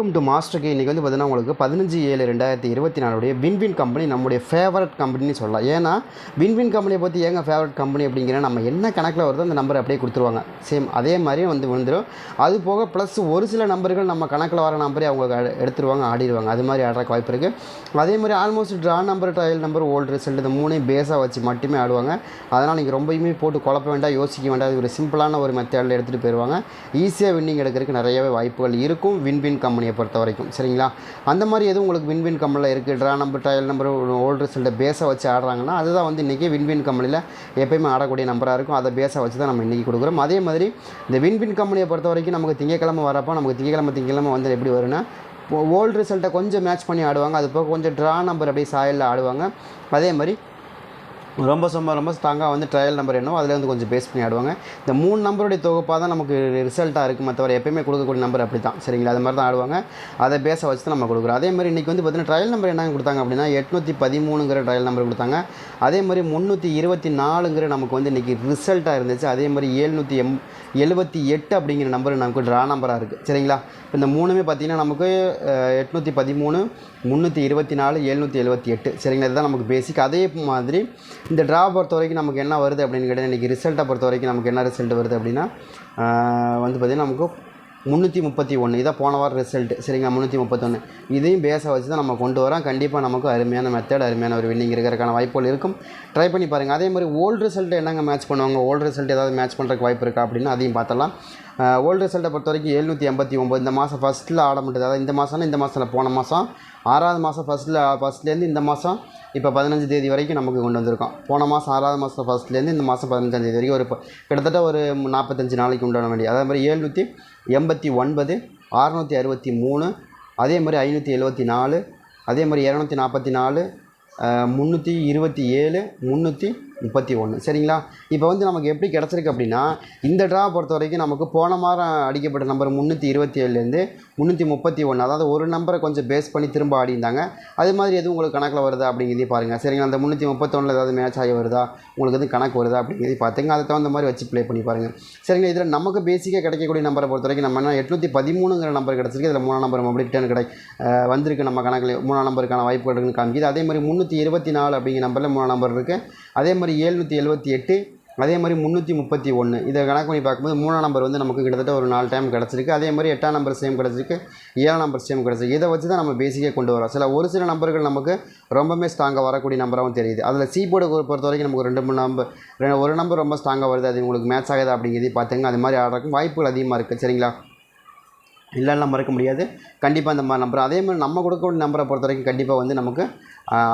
Welcome to master K இன்றைக்கி வந்து பார்த்தீங்கன்னா உங்களுக்கு பதினஞ்சு ஏழு ரெண்டாயிரத்தி இருபத்தி நாலுடைய வின்வின் கம்பெனி நம்முடைய ஃபேவரட் கம்பெனின்னு சொல்லலாம். ஏன்னா வின்வின் கம்பெனியை பற்றி ஏங்க ஃபேவரட் கம்பெனி அப்படிங்கிற நம்ம என்ன கணக்கில் வருதோ அந்த நம்பர் அப்படியே கொடுத்துருவாங்க. சேம் அதே மாதிரியே வந்து விழுந்துடும் அது போக ப்ளஸ் ஒரு சில நம்பர்கள் நம்ம கணக்கில் வர நம்பரே அவங்க எடுத்துருவாங்க ஆடிடுவாங்க. அது மாதிரி ஆடுறக்கு வாய்ப்பு இருக்குது அதே மாதிரி almost draw number trial number old result இந்த மூணையும் பேஸாக வச்சு மட்டுமே ஆடுவாங்க. அதனால் நீங்கள் ரொம்பயுமே போட்டு குழப்ப வேண்டாம் யோசிக்க வேண்டாம். அது ஒரு சிம்பிளான ஒரு மெத்தேடில் எடுத்துகிட்டு போயிடுவாங்க ஈஸியாக வின்னிங் எடுக்கிறதுக்கு நிறையவே வாய்ப்புகள் இருக்கும். வின்வின் கம்பெனி கம்பெனியை பொறுத்த வரைக்கும் சரிங்களா? அந்த மாதிரி எதுவும் உங்களுக்கு வின்வின் கம்பெனியில் இருக்குது draw number trial number old ரிசல்ட்டை பேஸை வச்சு ஆடுறாங்கன்னா அதுதான் வந்து இன்றைக்கி வின்வின் கம்பெனியில் எப்பயுமே ஆடக்கூடிய நம்பராக இருக்கும். அதை பேஸை வச்சு தான் நம்ம இன்றைக்கி கொடுக்குறோம். அதே மாதிரி இந்த வின்வின் கம்பெனியை பொறுத்த வரைக்கும் நமக்கு திங்கக்கிழமை வரப்போ நமக்கு திங்கக்கிழமை திங்கக்கிழமை வந்து எப்படி வரும்னா ஓல்டு ரிசல்ட்டை கொஞ்சம் மேட்ச் பண்ணி ஆடுவாங்க. அது போக கொஞ்சம் ட்ரா நம்பர் அப்படியே சாயலில் ஆடுவாங்க. அதே மாதிரி ரொம்ப ரொம்ப ரொம்ப ஸ்ட்ராங்காக வந்து ட்ரையல் நம்பர் என்னவோ அதில் வந்து கொஞ்சம் பேஸ் பண்ணி ஆடுவாங்க. இந்த மூணு நம்பருடைய தொகுப்பாக தான் நமக்கு ரிசல்ட்டாக இருக்குமே மற்றவரை எப்பயுமே கொடுக்கக்கூடிய நம்பர் அப்படி தான் சரிங்களா? அது மாதிரி தான் ஆடுவாங்க. அதை பேச வச்சு தான் நம்ம கொடுக்குறோம். அதே மாதிரி இன்றைக்கி வந்து பார்த்தீங்கன்னா ட்ரையல் நம்பர் என்ன கொடுத்தாங்க அப்படின்னா எட்நூற்றி பதிமூணுங்கிற ட்ரையல் நம்பர் கொடுத்தாங்க. அதே மாதிரி முந்நூற்றி இருபத்தி நாலுங்கிற நமக்கு வந்து இன்றைக்கி ரிசல்ட்டாக இருந்துச்சு. அதே மாதிரி ஏழ்நூற்றி எம் எழுபத்தி எட்டு அப்படிங்கிற நம்பர் நமக்கு ட்ரா நம்பராக இருக்குது சரிங்களா? இப்போ இந்த மூணுமே பார்த்தீங்கன்னா நமக்கு எட்நூற்றி பதிமூணு முந்நூற்றி இருபத்தி நாலு எழுநூற்றி எழுபத்தி எட்டு. சரிங்களா? இதுதான் நமக்கு பேசிக் அதே மாதிரி இந்த ட்ரா பொறுத்த வரைக்கும் நமக்கு என்ன வருது அப்படின்னு கேட்டால் இன்றைக்கி ரிசல்ட்டை பொறுத்த வரைக்கும் நமக்கு என்ன ரிசல்ட் வருது அப்படின்னா வந்து பார்த்திங்கன்னா நமக்கு முந்நூற்றி முப்பத்தி ஒன்று இதான் போன வாரம் ரிசல்ட் சரிங்களா? முந்நூற்றி முப்பத்தொன்று இதையும் பேஸை வச்சு தான் நம்ம கொண்டு வரோம். கண்டிப்பாக நமக்கு அருமையான மெத்தட் அருமையான ஒரு வின்னிங் இருக்கிறதுக்கான வாய்ப்புகள் இருக்கும். ட்ரை பண்ணி பாருங்கள் அதே மாதிரி ஓல்டு ரிசல்ட் என்னங்க மேட்ச் பண்ணுவாங்க? ஓல்டு ரிசல்ட் ஏதாவது மேட்ச் பண்ணுறதுக்கு வாய்ப்பு இருக்கா அப்படின்னு அதையும் பார்த்தலாம் ஓல்டு ரிசல்ட்டை பொறுத்த வரைக்கும் எழுநூற்றி எண்பத்தி ஒம்பது இந்த மாதம் ஃபஸ்ட்டில் ஆட முடியாது அதாவது இந்த மாதம்னா இந்த மாதத்தில் போன மாதம் ஆறாவது மாதம் ஃபஸ்ட்டில் ஃபஸ்ட்லேருந்து இந்த மாதம் இப்போ பதினஞ்சு தேதி வரைக்கும் நமக்கு கொண்டு வந்திருக்கோம். போன மாதம் ஆறாவது மாதம் ஃபஸ்ட்லேருந்து இந்த மாதம் பதினஞ்சாம் தேதி வரைக்கும் ஒரு கிட்டத்தட்ட ஒரு நாற்பத்தஞ்சு நாளைக்கு உண்டான வேண்டிய அதே மாதிரி எழுநூற்றி எண்பத்தி ஒன்பது அறுநூற்றி அறுபத்தி மூணு அதே மாதிரி ஐநூற்றி எழுபத்தி நாலு அதே மாதிரி இரநூத்தி நாற்பத்தி நாலு முந்நூற்றி இருபத்தி ஏழு முந்நூற்றி முப்பத்தி ஒன்று சரிங்களா? இப்போ வந்து நமக்கு எப்படி கிடச்சிருக்கு அப்படின்னா இந்த ட்ரா பொறுத்த வரைக்கும் நமக்கு போன மாதம் அடிக்கப்பட்ட நம்பர் முந்நூற்றி இருபத்தி ஏழுலேருந்து முந்நூற்றி முப்பத்தி ஒன்று அதாவது ஒரு நம்பரை கொஞ்சம் பேஸ் பண்ணி திரும்ப ஆடிந்தாங்க அது மாதிரி எதுவும் உங்களுக்கு கணக்கில் வருதா அப்படிங்கிறதையும் பாருங்கள் சரிங்களா? அந்த முந்நூற்றி முப்பத்தொன்னில் ஏதாவது மேட்ச் ஆகி வருதா? உங்களுக்கு எதுவும் கணக்கு வருதா அப்படிங்கிறதையும் பார்த்துங்க. அதை தகுந்த மாதிரி வச்சு ப்ளே பண்ணி பாருங்கள் சரிங்களா? இதில் நமக்கு பேசிக்காக கிடைக்கக்கூடிய நம்பரை பொறுத்த வரைக்கும் நம்ம என்ன எட்நூற்றி பதிமூணுங்கிற நம்பர் கிடச்சிருக்கு. இதில் மூணாம் நம்பர் அப்படி ரிட்டர்ன் கிடை வந்திருக்கு நம்ம கணக்கில். மூணாம் நம்பருக்கான வாய்ப்புகள் இருக்குன்னு காமிக்குது. அதே மாதிரி முந்நூற்றி இருபத்தி நாலு அப்படிங்கிற நம்பரில் மூணாம் நம்பர் இருக்குது அதே மாதிரி ஏழ்நூற்றி எழுபத்தி எட்டு அதே மாதிரி முந்நூற்றி முப்பத்தி ஒன்று இதை கணக்கு பண்ணி பார்க்கும்போது மூணாம் நம்பர் வந்து நமக்கு கிட்டத்தட்ட ஒரு நாலு டைம் கிடச்சிருக்கு. அதே மாதிரி எட்டாம் நம்பர் சேம் கிடச்சிருக்கு. ஏழாம் நம்பர் சேம் கிடச்சிருக்கு. இதை வச்சு தான் நம்ம பேசிக்காக கொண்டு வரோம். சில ஒரு சில நம்பர்கள் நமக்கு ரொம்பவே ஸ்ட்ராங்காக வரக்கூடிய நம்பராகவும் தெரியுது. அதில் சி போர்டு பொறுத்த வரைக்கும் நமக்கு ரெண்டு மூணு நம்பர் ஒரு நம்பர் ரொம்ப ஸ்ட்ராங்காக வருது. அது உங்களுக்கு மேட்ச் ஆகுது அப்படிங்கிறதையும் பார்த்துங்க. அது மாதிரி ஆடுறதுக்கும் வாய்ப்புகள் அதிகமாக இருக்குது சரிங்களா? இல்லைன்னா மறக்க முடியாது. கண்டிப்பாக அந்த மாதிரி நம்பர் அதே மாதிரி நம்ம கொடுக்கக்கூடிய நம்பரை பொறுத்த வரைக்கும் கண்டிப்பாக வந்து நமக்கு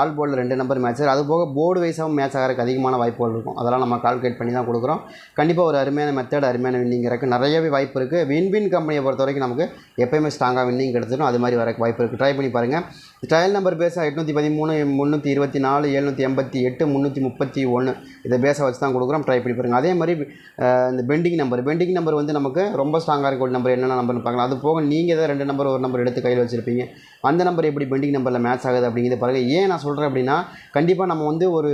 ஆல் போர்டில் ரெண்டு நம்பர் மேட்ச் அது போக போர்டு வைஸாகவும் மேட்ச் ஆகிறதுக்கு அதிகமான வாய்ப்புகள் இருக்கும். அதெல்லாம் நம்ம கால்குலேட் பண்ணி தான் கொடுக்குறோம். கண்டிப்பாக ஒரு அருமையான மெத்தட் அருமையான வின்னிங்கிறக்கு நிறையவே வாய்ப்பு இருக்குது வின் வின் கம்பெனியை பொறுத்த வரைக்கும் நமக்கு எப்போயுமே ஸ்ட்ராங்காக வின்னிங் எடுத்துடும் அது மாதிரி வரக்கு வாய்ப்பு இருக்குது ட்ரை பண்ணி பாருங்கள் ட்ரையல் நம்பர் பேஸாக எட்நூற்றி பதிமூணு முந்நூற்றி இருபத்தி நாலு எழுநூற்றி எண்பத்தி எட்டு முந்நூற்றி முப்பத்தி ஒன்று இதை பேஸை வச்சு தான் கொடுக்குறோம். ட்ரை பண்ணி பாருங்கள் அதே மாதிரி இந்த பெண்டிங் நம்பர் பெண்டிங் நம்பர் வந்து நமக்கு ரொம்ப ஸ்ட்ராங்காக இருக்கக்கூடிய நம்பர் என்னென்ன நம்பர்னு பார்க்கலாம். அது போக நீங்கள் தான் ரெண்டு நம்பர் ஒரு நம்பர் எடுத்து கையில் வச்சுருப்பீங்க. அந்த நம்பர் எப்படி பெண்டிங் நம்பரில் மேட்ச் ஆகுது அப்படிங்கிறத பாருங்கள் ஏன் நான் சொல்கிறேன் அப்படின்னா கண்டிப்பாக நம்ம வந்து ஒரு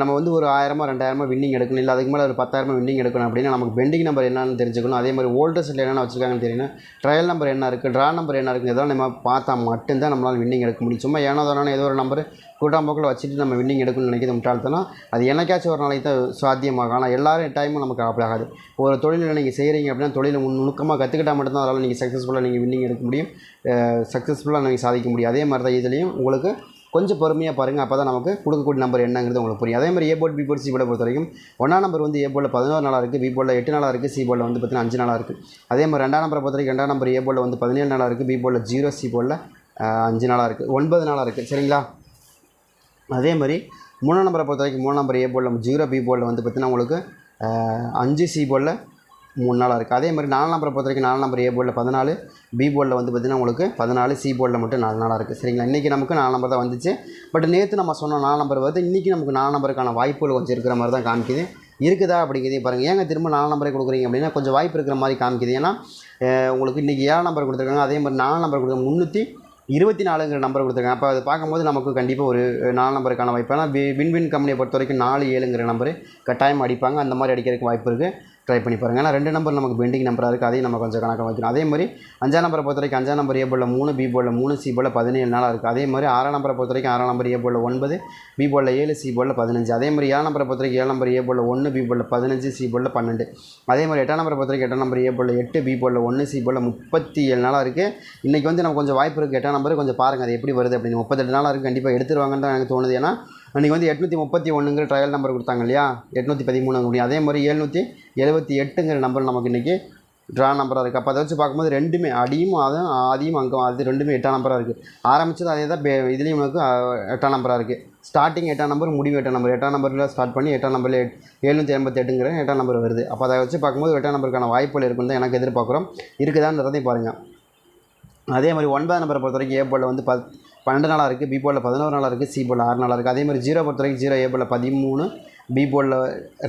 நம்ம வந்து ஒரு ஆயிரமோ ரெண்டாயிரமோ வின்னிங் எடுக்கணும். இல்லை அதுக்கு மேலே ஒரு பத்தாயிரமோ வின்னிங் எடுக்கணும் அப்படின்னா நமக்கு பெண்டிங் நம்பர் என்னன்னு தெரிஞ்சுக்கணும். அதே மாதிரி ஓல்டர் செட்டில் என்னென்ன வச்சுருக்காங்கன்னு தெரியணும் ட்ரையல் நம்பர் என்ன இருக்குது ட்ரா நம்பர் என்ன இருக்குது இதெல்லாம் நம்ம பார்த்தா மட்டும்தான் நம்மளால் வின்னிங் எடுக்க முடியும். சும்மா ஏனோ தானோ ஏதோ ஒரு நம்பர் கூட்டாம்போக்கில் வச்சுட்டு நம்ம வின்னிங் எடுக்கணும்னு நினைக்கிறது முட்டாள்தனம். அது என்னைக்காச்சும் ஒரு நாளைக்கு தான் சாத்தியமாகும். ஆனால் எல்லாரும் டைமும் நமக்கு அப்படி ஆகாது. ஒரு தொழிலில் நீங்கள் செய்கிறீங்க அப்படின்னா தொழிலை முன் நுணுக்கமாக கற்றுக்கிட்டால் மட்டும்தான் அதனால் நீங்கள் சக்ஸஸ்ஃபுல்லாக நீங்கள் வின்னிங் எடுக்க முடியும். சக்ஸஸ்ஃபுல்லாக நீங்கள் சாதிக்க முடியும். அதே மாதிரி தான் இதுலேயும் உங்களுக்கு கொஞ்சம் பொறுமையாக பாருங்கள் அப்போ தான் நமக்கு கொடுக்கக்கூடிய நம்பர் என்னங்கிறது உங்களுக்கு புரியும். அதே மாதிரி A board B board C போர்டை பொறுத்த வரைக்கும் ஒன்றாம் நம்பர் வந்து ஏ போர்டில் பதினோரு நாளாக இருக்குது பி போர்டில் எட்டு நாளாக இருக்குது சி போர்டில் வந்து பார்த்தீங்கன்னா அஞ்சு நாளாக இருக்குது அதே மாதிரி ரெண்டாம் நம்பரை பொறுத்த வரைக்கும் ரெண்டாம் நம்பர் ஏ போர்டில் வந்து பதினேழு நாளாக இருக்குது பி போர்டில் ஜீரோ சி போர்டில் அஞ்சு நாளாக இருக்குது ஒன்பது நாளாக இருக்குது சரிங்களா? அதே மாதிரி மூணாம் நம்பரை பொறுத்த வரைக்கும் மூணாம் நம்பர் ஏ போர்டில் ஜீரோ பி போர்டில் வந்து பார்த்தீங்கன்னா உங்களுக்கு அஞ்சு சி போர்டில் மூணு நாளாக இருக்குது அதே மாதிரி நாலு நம்பரை பொறுத்த வரைக்கும் நாலு நம்பர் ஏ போர்டில் பதினாலு பி போர்டில் வந்து பார்த்தீங்கன்னா உங்களுக்கு பதினாலு சி போர்டில் மட்டும் நாலு நாளாக இருக்குது சரிங்களா? இன்றைக்கி நமக்கு நாலு நம்பர் தான் வந்துச்சு. பட் நேற்று நம்ம சொன்ன நாலு நம்பர் வருது இன்றைக்கி நமக்கு நாலு நம்பருக்கான வாய்ப்புகள் கொஞ்சம் இருக்கிற மாதிரி தான் காமிக்குது. இருக்குதா அப்படிங்கிறதையும் பாருங்கள் ஏங்க திரும்ப நாலு நம்பரே கொடுக்குறீங்க அப்படின்னா கொஞ்சம் வாய்ப்பு இருக்கிற மாதிரி காமிக்குது. ஏன்னா உங்களுக்கு இன்றைக்கி ஏழு நம்பர் கொடுத்துருக்காங்க. அதே மாதிரி நாலு நம்பர் கொடுத்து முந்நூற்றி இருபத்தி நாலுங்கிற நம்பர் கொடுத்துருக்காங்க. அப்போ அதை பார்க்கும்போது நமக்கு கண்டிப்பாக ஒரு நாலு நம்பருக்கான வாய்ப்பு. ஏன்னா வி- வின் வின் கம்பெனியை பொறுத்த வரைக்கும் நாலு ஏழுங்கிற நம்பரு கட்டாயம் அடிப்பாங்க. அந்த மாதிரி அடிக்கிறதுக்கு வாய்ப்பு இருக்குது ட்ரை பண்ணி பாருங்கள் ஏன்னா ரெண்டு நம்பர் நமக்கு பெண்டிங் நம்பராக இருக்குது அதையும் நம்ம கொஞ்சம் கணக்காக வைக்கணும். அதே மாதிரி அஞ்சாம் நம்பரை பொறுத்த வரைக்கும் அஞ்சாம் நம்பர் ஏ போலில் மூணு பி போல மூணு சி போலில் பதினேழு நாளாக இருக்குது அதே மாதிரி ஆறாம் நம்பரை பொறுத்த வரைக்கும் ஆறாம் நம்பர் ஏ போலில் ஒன்பது பி போலில் ஏழு சி போலில் பதினஞ்சு. அதே மாதிரி ஏழாம் நம்பரை பொறுத்த வரைக்கும் ஏழு நம்பர் ஏ போலில் ஒன்று பி போலில் பதினஞ்சு சி போலில் பன்னெண்டு. அதே மாதிரி எட்டாம் நம்பரை பொறுத்த வரைக்கும் எட்டாம் நம்பர் ஏ போலில் எட்டு பி போலில் ஒன்று சி போலில் முப்பத்தி ஏழு நாளாக இருக்குது இன்றைக்கி வந்து நம்ம கொஞ்சம் வாய்ப்பு இருக்குது எட்டாம் நம்பர் கொஞ்சம் பாருங்கள் அது எப்படி வருது அப்படின்னு. முப்பத்தெட்டு நாளாக இருக்குது கண்டிப்பாக எடுத்துருவாங்கன்னு தான் எனக்கு தோணுது. ஏன்னா அன்றைக்கி வந்து எட்நூற்றி முப்பத்தி ஒன்றுங்கிற ட்ரையல் நம்பர் கொடுத்தாங்க இல்லையா? எட்நூற்றி பதிமூணு முடியும் அதே மாதிரி எழுநூற்றி எழுபத்தி எட்டுங்கிற நம்பர் நமக்கு இன்றைக்கி ட்ரா நம்பராக இருக்குது அப்போ அதை வச்சு பார்க்கும்போது ரெண்டுமே அடியும் அதுவும் ஆதியும் அங்கம் அது ரெண்டுமே எட்டாம் நம்பராக இருக்குது ஆரம்பித்தது அதே தான் பே- இதுலேயும் நமக்கு எட்டாம் நம்பராக இருக்குது ஸ்டார்டிங் எட்டாம் நம்பர் முடிவு எட்டாம் நம்பர் எட்டாம் நம்பரில் ஸ்டார்ட் பண்ணி எட்டாம் நம்பரில் எழுநூற்றி எண்பத்தி எட்டுங்கிற எட்டாம் நம்பர் வருது. அப்போ அதை வச்சு பார்க்கும்போது எட்டாம் நம்பருக்கான வாய்ப்புகள் இருக்குன்னு தான் எனக்கு எதிர்பார்க்குறோம். இருக்குதான்றதையும் பாருங்கள் அதே மாதிரி ஒன்பதாம் நம்பரை பொறுத்த வரைக்கும் ஏ வந்து பத் பன்னெண்டு நாளாக இருக்குது பி போர்டில் பதினோரு நாளாக இருக்குது சி போர்டில் ஆறு நாளாக இருக்குது அதே மாதிரி ஜீரோ பொறுத்த வரைக்கும் ஜீரோ ஏ போர்டில் பதிமூணு பி போர்டில்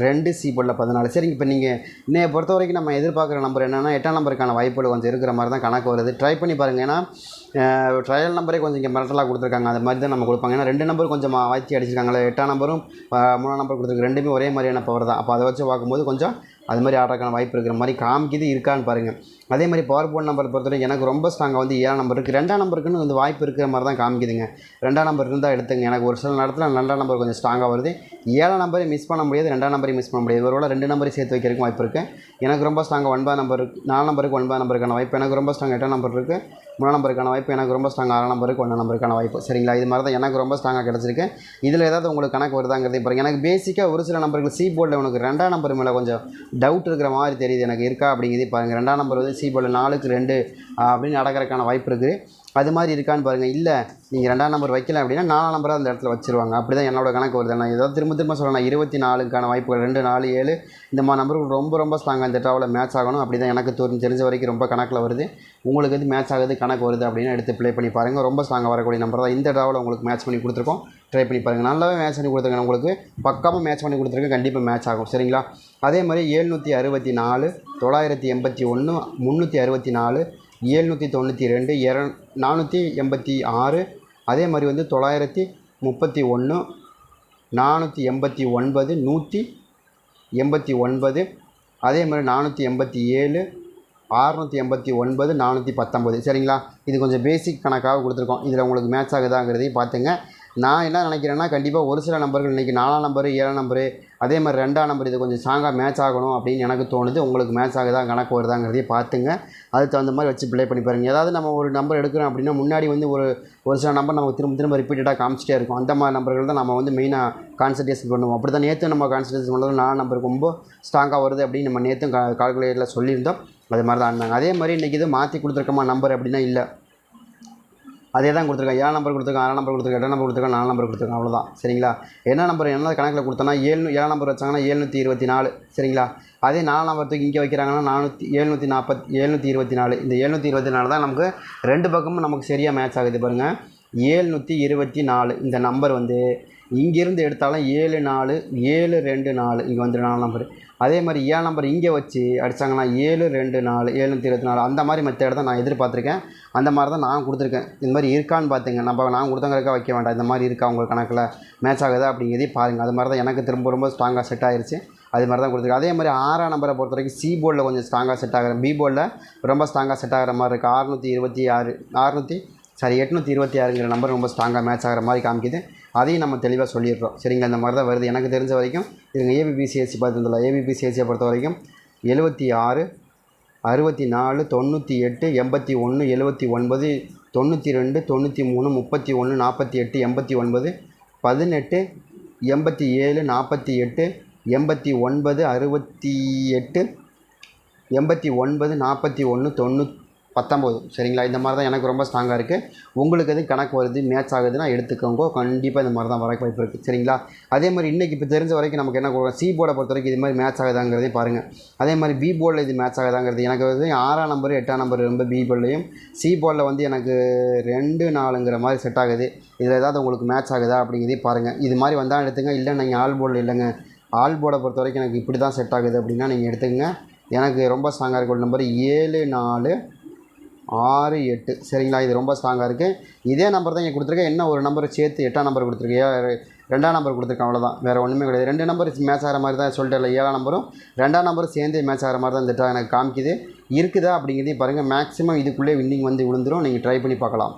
ரெண்டு சி போர்டில் பதினாலு. சரிங்க இப்போ நீங்கள் இன்னைய பொறுத்த வரைக்கும் நம்ம எதிர்பார்க்குற நம்பர் என்னென்னா எட்டாம் நம்பருக்கான வாய்ப்புகள் கொஞ்சம் இருக்கிற மாதிரி தான் கணக்கு வருது. ட்ரை பண்ணி பாருங்கள் ஏன்னா ட்ரையல் நம்பரே கொஞ்சம் இங்கே மிரட்டலாக கொடுத்துருக்காங்க. அது மாதிரி தான் நம்ம கொடுப்பாங்க. ஏன்னா ரெண்டு நம்பர் கொஞ்சம் மா- வாய்ச்சி அடிச்சிருக்காங்களே எட்டாம் நம்பரும் மூணாம் நம்பர் கொடுத்துருக்கு ரெண்டுமே ஒரே மாதிரியான பவர் தான். அப்போ அதை வச்சு பார்க்கும்போது கொஞ்சம் அது மாதிரி ஆடுறதுக்கான வாய்ப்பு இருக்கிற மாதிரி காமிக்குது இருக்கான்னு பாருங்கள் அதே மாதிரி பவர் போர்ட் நம்பர் பொறுத்தவரைக்கும் எனக்கு ரொம்ப ஸ்ட்ராங்காக வந்து ஏழாம் நம்பர் இருக்குது ரெண்டாம் நம்பருக்குன்னு வந்து வாய்ப்பு இருக்கிற மாதிரி தான் காமிக்குதுங்க. ரெண்டாம் நம்பர் இருந்தால் எடுத்துங்க எனக்கு ஒரு சில நேரத்தில் ரெண்டாம் நம்பர் கொஞ்சம் ஸ்ட்ராங்காக வருது. ஏழாம் நம்பரை மிஸ் பண்ண முடியாது ரெண்டாம் நம்பரையும் மிஸ் பண்ண முடியாது. ஒருவேளை ரெண்டு நம்பரையும் சேர்த்து வைக்கிறதுக்கு வாய்ப்பு இருக்குது எனக்கு ரொம்ப ஸ்ட்ராங்காக ஒன்பதாம் நம்பர் நாலு நம்பருக்கு ஒன்பதாம் நம்பருக்கான வாய்ப்பு. எனக்கு ரொம்ப ஸ்ட்ராங் எட்டாம் நம்பர் இருக்குது மூணாம் நம்பருக்கான வாய்ப்பு. எனக்கு ரொம்ப ஸ்ட்ராங் ஆறாம் நம்பருக்கு ஒன்றாம் நம்பருக்கான வாய்ப்பு. சரிங்களா? இது மாதிரி தான் எனக்கு ரொம்ப ஸ்ட்ராங்காக கிடச்சிருக்கு. இதில் ஏதாவது உங்களுக்கு கணக்கு வருதாங்கிறதே பாருங்கள் எனக்கு பேசிக்காக ஒரு சில நம்பருக்கு சி போர்டில் உனக்கு ரெண்டாம் நம்பர் மேலே கொஞ்சம் டவுட் இருக்கிற மாதிரி தெரியுது. எனக்கு இருக்கா அப்படிங்கிறது பாருங்கள் ரெண்டாம் நம்பர் வந்து சி போர்டில் நாலுக்கு ரெண்டு அப்படின்னு நடக்கிறதுக்கான வாய்ப்பு இருக்குது. அது மாதிரி இருக்கான்னு பாருங்கள் இல்லை நீங்கள் ரெண்டாம் நம்பர் வைக்கல அப்படின்னா நாலாம் நம்பராக அந்த இடத்துல வச்சிருவாங்க. அப்படி தான் என்னோட கணக்கு வருது. நான் ஏதாவது திரும்ப திரும்ப சொல்லணும் இருபத்தி நாலுக்கான வாய்ப்புகள் ரெண்டு நாலு ஏழு இந்த மாதிரி நம்பருக்கு ரொம்ப ரொம்ப ஸ்ட்ராங்காக இந்த ட்ராவில் மேட்ச் ஆகணும். அப்படி தான் எனக்கு தெரிஞ்ச தெரிஞ்ச வரைக்கும் ரொம்ப கணக்கில் வருது. உங்களுக்கு வந்து மேட்ச் ஆகுது கணக்கு வருது அப்படின்னு எடுத்து ப்ளே பண்ணி பாருங்கள் ரொம்ப ஸ்ட்ராங்காக வரக்கூடிய நம்பர் தான். இந்த ட்ராவில் உங்களுக்கு மேட்ச் பண்ணி கொடுத்துருக்கோம். ட்ரை பண்ணி பாருங்கள் நல்லாவே மேட்ச் பண்ணி கொடுத்துருக்கேன் உங்களுக்கு பக்காமல் மேட்ச் பண்ணி கொடுத்துருக்கேன். கண்டிப்பாக மேட்ச் ஆகும். சரிங்களா? அதே மாதிரி ஏழ்நூற்றி அறுபத்தி நாலு தொள்ளாயிரத்தி எண்பத்தி ஒன்று முந்நூற்றி அறுபத்தி நாலு ஏழ்நூற்றி தொண்ணூற்றி ரெண்டு இர நானூற்றி எண்பத்தி ஆறு அதே மாதிரி வந்து தொள்ளாயிரத்தி முப்பத்தி ஒன்று நானூற்றி எண்பத்தி ஒன்பது நூற்றி எண்பத்தி ஒன்பது அதே மாதிரி நானூற்றி எண்பத்தி ஏழு அறுநூற்றி எண்பத்தி ஒன்பது நானூற்றி பத்தொம்பது சரிங்களா? இது கொஞ்சம் பேசிக் கணக்காக கொடுத்துருக்கோம். இதில் உங்களுக்கு மேட்ச் ஆகுதாங்கிறதையும் பார்த்துங்க நான் என்ன நினைக்கிறேன்னா கண்டிப்பாக ஒரு சில நம்பர்கள் இன்றைக்கி நாலாம் நம்பரு ஏழாம் நம்பரு அதே மாதிரி ரெண்டாம் நம்பர் இது கொஞ்சம் ஸ்ட்ராங்காக மேட்ச் ஆகணும் அப்படின்னு எனக்கு தோணுது. உங்களுக்கு மேட்ச் ஆகுதா கணக்கு வருதாங்கிறதையும் பார்த்துங்க. அதுக்கு தகுந்த மாதிரி வச்சு ப்ளே பண்ணி பாருங்கள் ஏதாவது நம்ம ஒரு நம்பர் எடுக்கிறோம் அப்படின்னா முன்னாடி வந்து ஒரு ஒரு சில நம்பர் நமக்கு திரும்ப திரும்ப ரிப்பீட்டடாக காமிச்சிட்டே இருக்கும். அந்த மாதிரி நம்பர்கள் தான் நம்ம வந்து மெயினாக கான்சன்ட்ரேஷன் பண்ணுவோம். அப்படி தான் நேற்று நம்ம கான்சன்ட்ரேஷன் பண்ணது நாலாம் நம்பர் ரொம்ப ஸ்ட்ராங்காக வருது அப்படின்னு நம்ம நேற்றும் கா கால்குலேட்டரில் சொல்லியிருந்தோம். அது மாதிரி தான் இருந்தாங்க அதே மாதிரி இன்றைக்கி இது மாற்றி கொடுத்துருக்கோமா நம்பர் அப்படின்னா இல்லை. அதே தான் கொடுத்துருக்கேன். ஏழாம் நம்பர் கொடுத்துருக்கேன் ஆறாம் நம்பர் கொடுத்துருக்கேன் எட்டாம் நம்பர் கொடுத்துருக்கேன் நாலு நம்பர் கொடுத்துருக்கேன் அவ்வளோதான் சரிங்களா? என்ன நம்பர் என்ன கணக்கில் கொடுத்தோன்னா ஏழு ஏழாம் நம்பர் வச்சாங்கன்னா ஏழ்நூற்றி இருபத்தி நாலு சரிங்களா? அதே நாலாம் நம்பர் தூக்கி இங்கே வைக்கிறாங்கன்னா நானூற்றி எழுநூற்றி நாற்பத்தி எழுநூற்றி இருபத்தி நாலு இந்த எழுநூற்றி இருபத்தி நாலு தான் நமக்கு ரெண்டு பக்கமும் நமக்கு சரியாக மேட்ச் ஆகுது பாருங்கள் ஏழ்நூற்றி இருபத்தி நாலு இந்த நம்பர் வந்து இங்கேருந்து எடுத்தாலும் ஏழு நாலு ஏழு ரெண்டு நாலு இங்கே வந்துடும் நாலு நம்பர் அதே மாதிரி ஏழு நம்பர் இங்கே வச்சு அடித்தாங்கன்னா ஏழு ரெண்டு நாலு ஏழ்நூற்றி இருபத்தி நாலு. அந்த மாதிரி மெத்தேட் தான் நான் எதிர்பார்த்துருக்கேன். அந்த மாதிரி தான் நான் கொடுத்துருக்கேன். இந்த மாதிரி இருக்கான்னு பார்த்துங்க நம்ம நான் கொடுத்தவங்களுக்கா வைக்க வேண்டாம். இந்த மாதிரி இருக்கா உங்கள் கணக்கில்? மேட்ச் ஆகுதா அப்படிங்கிறதையும் பாருங்கள் அது மாதிரி தான் எனக்கு திரும்ப ரொம்ப ஸ்ட்ராங்காக செட் ஆயிடுச்சு அது மாதிரி தான் கொடுத்துருக்கு அதே மாதிரி ஆறாம் நம்பரை பொறுத்த வரைக்கும் சி போர்டில் கொஞ்சம் ஸ்ட்ராங்காக செட் ஆகிற பி போர்டில் ரொம்ப ஸ்ட்ராங்காக செட் ஆகிற மாதிரி இருக்குது அறுநூற்றி இருபத்தி ஆறு அறுநூற்றி சரி எட்நூற்றி இருபத்தி ஆறுங்கிற நம்பர் ரொம்ப ஸ்ட்ராங்காக மேட்ச் ஆகிற மாதிரி காமிக்குது. அதையும் நம்ம தெளிவாக சொல்லிடுறோம். சரிங்க இந்த மாதிரி தான் வருது. எனக்கு தெரிஞ்ச வரைக்கும் இதுங்க ஏபிபிசிஎஸ்சி பார்த்துருந்தல ஏபிபிசிஎஸ்சியை பொறுத்த வரைக்கும் எழுபத்தி ஆறு அறுபத்தி நாலு தொண்ணூற்றி எட்டு எண்பத்தி ஒன்று எழுபத்தி ஒன்பது தொண்ணூற்றி ரெண்டு தொண்ணூற்றி மூணு முப்பத்தி ஒன்று நாற்பத்தி எட்டு எண்பத்தி ஒன்பது பதினெட்டு எண்பத்தி ஏழு நாற்பத்தி எட்டு எண்பத்தி ஒன்பது அறுபத்தி எட்டு எண்பத்தி ஒன்பது நாற்பத்தி ஒன்று தொண்ணூத் பத்தொம்போது. சரிங்களா? இந்த மாதிரி தான் எனக்கு ரொம்ப ஸ்ட்ராங்காக இருக்குது உங்களுக்கு எதுவும் கணக்கு வருது மேட்ச் ஆகுதுன்னா எடுத்துக்கோங்க. கண்டிப்பாக இந்த மாதிரி தான் வர வாய்ப்பு இருக்குது சரிங்களா? அதே மாதிரி இன்றைக்கி இப்போ தெரிஞ்ச வரைக்கும் நமக்கு என்ன கொடுக்கும் சி போர்டை பொறுத்த வரைக்கும் இது மாதிரி மேட்ச் ஆகுதாங்கிறதையும் பாருங்கள் அதே மாதிரி பி போர்டில் இது மேட்ச் ஆகுதாங்கிறது எனக்கு வந்து ஆறாம் நம்பர் எட்டாம் நம்பர் ரொம்ப பி போர்ட்லையும் சி போர்டில் வந்து எனக்கு ரெண்டு நாலுங்கிற மாதிரி செட் ஆகுது. இதில் ஏதாவது உங்களுக்கு மேட்ச் ஆகுதா அப்படிங்கிறதையும் பாருங்கள் இது மாதிரி வந்தால் எடுத்துங்க. இல்லை நீங்கள் ஆல் போர்டில் இல்லைங்க. ஆல் போர்டை பொறுத்த வரைக்கும் எனக்கு இப்படி தான் செட் ஆகுது அப்படின்னா நீங்கள் எடுத்துக்கங்க. எனக்கு ரொம்ப ஸ்ட்ராங்காக இருக்க. நம்பர் ஏழு நாலு ஆறு எட்டு. சரிங்களா? இது ரொம்ப ஸ்ட்ராங்காக இருக்குது இதே நம்பர் தான் இங்கே கொடுத்துருக்கேன். என்ன ஒரு நம்பரை சேர்த்து எட்டாம் நம்பர் கொடுத்துருக்கியா? ரெண்டாம் நம்பர் கொடுத்துருக்கேன் அவ்வளோதான் வேறு ஒன்றுமே கிடையாது. ரெண்டு நம்பர் மேட்ச் ஆகிற மாதிரி தான் சொல்லிட்டு இல்லை ஏழாம் நம்பரும் ரெண்டாம் நம்பரும் சேர்ந்து மேட்ச் ஆகிற மாதிரி தான் இந்த எனக்கு காமிக்குது. இருக்குதா அப்படிங்கிறதையும் பாருங்கள் மேக்ஸிமம் இதுக்குள்ளே வின்னிங் வந்து விழுந்துரும். நீங்கள் ட்ரை பண்ணி பார்க்கலாம்.